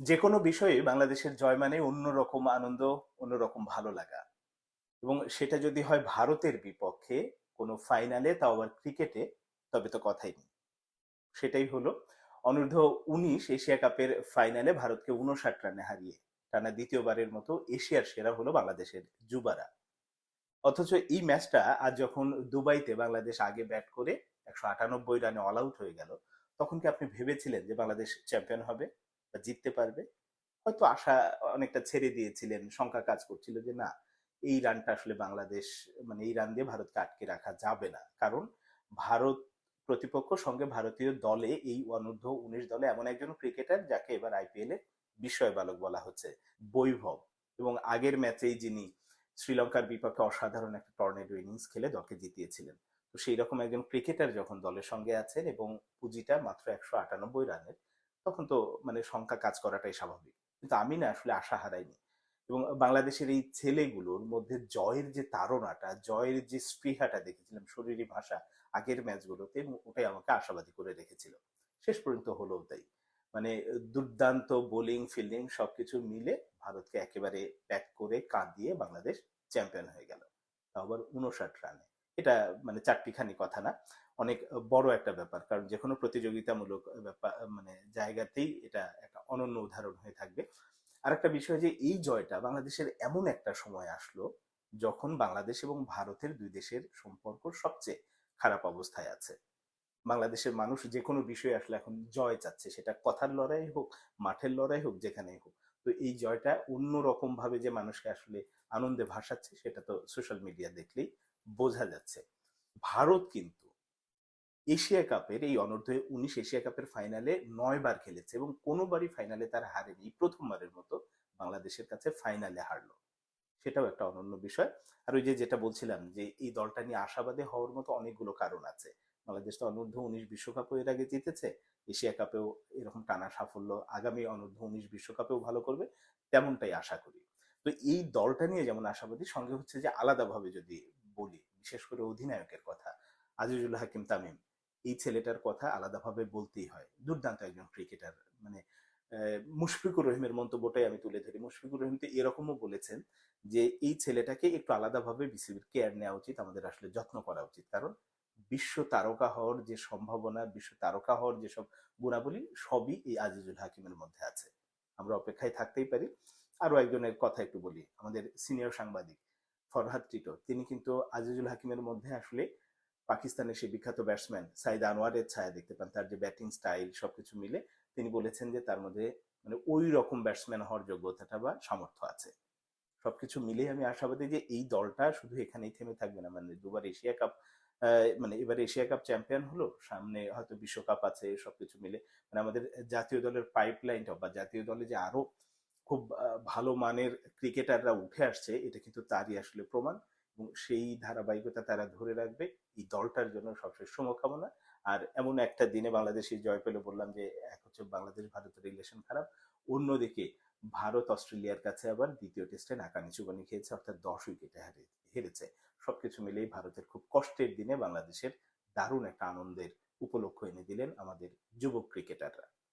যে কোনো বিষয়ে বাংলাদেশের জয় মানে অন্যরকম আনন্দ, অন্যরকম ভালো লাগা। এবং সেটা যদি হয় ভারতের বিপক্ষে কোনো ফাইনালে, তাও আবার ক্রিকেটে, তবে তো কথাই নেই। সেটাই হলো, অনূর্ধ্ব উনিশ এশিয়া কাপের ফাইনালে ভারতকে উনষাট রানে হারিয়ে টানা দ্বিতীয়বারের মতো এশিয়ার সেরা হলো বাংলাদেশের যুবারা। অথচ এই ম্যাচটা আজ যখন দুবাইতে বাংলাদেশ আগে ব্যাট করে একশো আটানব্বই রানে অল আউট হয়ে গেল, তখন কি আপনি ভেবেছিলেন যে বাংলাদেশ চ্যাম্পিয়ন হবে? বা জিততে পারবে। হয়তো আশা অনেকটা ছেড়ে দিয়েছিলেন, শঙ্কা কাজ করছিল যে, না, এই রানটা আসলে বাংলাদেশ মানে এই রান দিয়ে ভারতকে আটকে রাখা যাবে না। কারণ ভারত প্রতিপক্ষ সঙ্গে ভারতীয় দলে এই অনূর্ধ্ব উনিশ দলে এমন একজন ক্রিকেটার যাকে এবার আইপিএল এ বিস্ময় বালক বলা হচ্ছে, বৈভব। এবং আগের ম্যাচেই যিনি শ্রীলঙ্কার বিপক্ষে অসাধারণ একটা টর্নেডো ইনিংস খেলে দলকে জিতিয়েছিলেন। তো সেই রকম একজন ক্রিকেটার যখন দলের সঙ্গে আছেন এবং পুঁজিটা মাত্র একশো আটানব্বই রানের তখন তো মানে সংখ্যা কাজ করাটাই স্বাভাবিক। কিন্তু আমি না আসলে আশা হারাইনি। এবং বাংলাদেশের এই ছেলেগুলোর মধ্যে জয়ের যে তাড়নাটা, জয়ের যে স্পৃহাটা দেখেছিলাম শরীরী ভাষা আগের ম্যাচগুলোতে ওটাই আমাকে আশাবাদী করে রেখেছিল। শেষ পর্যন্ত হলো তাই। মানে দুর্দান্ত বোলিং, ফিল্ডিং সবকিছু মিলে ভারতকে একেবারে প্যাক করে কাঁদিয়ে বাংলাদেশ চ্যাম্পিয়ন হয়ে গেল। আবার উনষাট রানে। এটা মানে চারটিখানি কথা না। অনেক বড় একটা ব্যাপার, কারণ যে কোনো প্রতিযোগিতামূলক ব্যাপার মানে জায়গাতেই এটা একটা অনন্য উদাহরণ হয়ে থাকবে। আর একটা বিষয় যে, এই জয়টা বাংলাদেশের এমন একটা সময় আসলো যখন বাংলাদেশ এবং ভারতের দুই দেশের সম্পর্ক সবচেয়ে খারাপ অবস্থায় আছে। বাংলাদেশের মানুষ যে কোনো বিষয়ে আসলে এখন জয় চাচ্ছে, সেটা কথার লড়াই হোক, মাঠের লড়াই হোক, যেখানেই হোক। তো এই জয়টা অন্য রকম ভাবে যে মানুষকে আসলে আনন্দে ভাসাচ্ছে, সেটা তো সোশ্যাল মিডিয়া দেখলেই বোঝা যাচ্ছে। ভারত কিন্তু এশিয়া কাপের, এই অনূর্ধ্ব উনিশ এশিয়া কাপের ফাইনালে নয় বার খেলেছে এবং কোনোবারই ফাইনালে তার হারেনি। প্রথমবারের মতো বাংলাদেশের কাছে ফাইনালে হারলো। সেটাও একটা অনন্য বিষয়। আর ওই যে যেটা বলছিলাম যে এই দলটা নিয়ে আশাবাদী হওয়ার মতো অনেকগুলো কারণ আছে। বাংলাদেশ তো অনূর্ধ্ব উনিশ বিশ্বকাপও এর আগে জিতেছে, এশিয়া কাপেও এরকম টানা সাফল্য আগামী অনূর্ধ্ব উনিশ বিশ্বকাপেও ভালো করবে, তেমনটাই আশা করি। তো এই দলটা নিয়ে যেমন আশাবাদী, সঙ্গে হচ্ছে যে আলাদাভাবে যদি বলি, বিশেষ করে অধিনায়কের কথা, আজিজুল হাকিম তামিম। এই ছেলেটার কথা আলাদাভাবে বলতেই হয়। দুর্দান্ত একজন ক্রিকেটার। মানে মুশফিকুর রহিমের মন্তব্যটাই আমি তুলে ধরি। মুশফিকুর রহিম তো এরকমও বলেছেন যে, এই ছেলেটাকে একটু আলাদাভাবে বিসিবির কেয়ার নেওয়া উচিত, আমাদের আসলে যত্ন করা উচিত। কারণ, বিশ্ব তারকা হওয়ার যে সম্ভাবনা, বিশ্ব তারকা হওয়ার যেসব গুণাবলী, সবই এই আজিজুল হাকিমের মধ্যে আছে। আমরা অপেক্ষায় থাকতেই পারি। আরও একজনের কথা একটু বলি। আমাদের সিনিয়র সাংবাদিক ফরহাদ টিটো। তিনি কিন্তু আজিজুল হাকিমের মধ্যে আসলে পাকিস্তানের সেই বিখ্যাত ব্যাটসম্যান সাইদ আনোয়ারের ছায়া দেখতে পান। তার যে ব্যাটিং স্টাইল সবকিছু মিলে তিনি বলেছেন যে তার মধ্যে মানে ওই রকম ব্যাটসম্যান হওয়ার যোগ্যতাটা বা সামর্থ্য আছে। সবকিছু মিলে আমি আশাবাদী যে এই দলটা শুধু এখানেই থেমে থাকবে না। মানে দুবার এশিয়া কাপ মানে এবার এশিয়া কাপ চ্যাম্পিয়ন হলো, সামনে হয়তো বিশ্বকাপ আছে, সবকিছু মিলে। মানে আমাদের জাতীয় দলের পাইপলাইনটা বা জাতীয় দলে যে আরও খুব ভালো মানের ক্রিকেটাররা উঠে আসছে, এটা কিন্তু তারই আসলে প্রমাণ এবং সেই ধারাবাহিকতা তারা ধরে রাখবে। এই দলটার জন্য সবসময় শুভকামনা। আর এমন একটা দিনে বাংলাদেশে জয় পেলে বললাম যে, এক হচ্ছে বাংলাদেশ ভারতের রিলেশন খারাপ, অন্যদিকে ভারত অস্ট্রেলিয়ার কাছে আবার দ্বিতীয় টেস্টে নাকা নিচু বানি খেয়েছে, অর্থাৎ দশ উইকেটে হেরেছে। সবকিছু মিলেই ভারতের খুব কষ্টের দিনে বাংলাদেশের দারুণ একটা আনন্দের উপলক্ষ এনে দিলেন আমাদের যুবক ক্রিকেটাররা।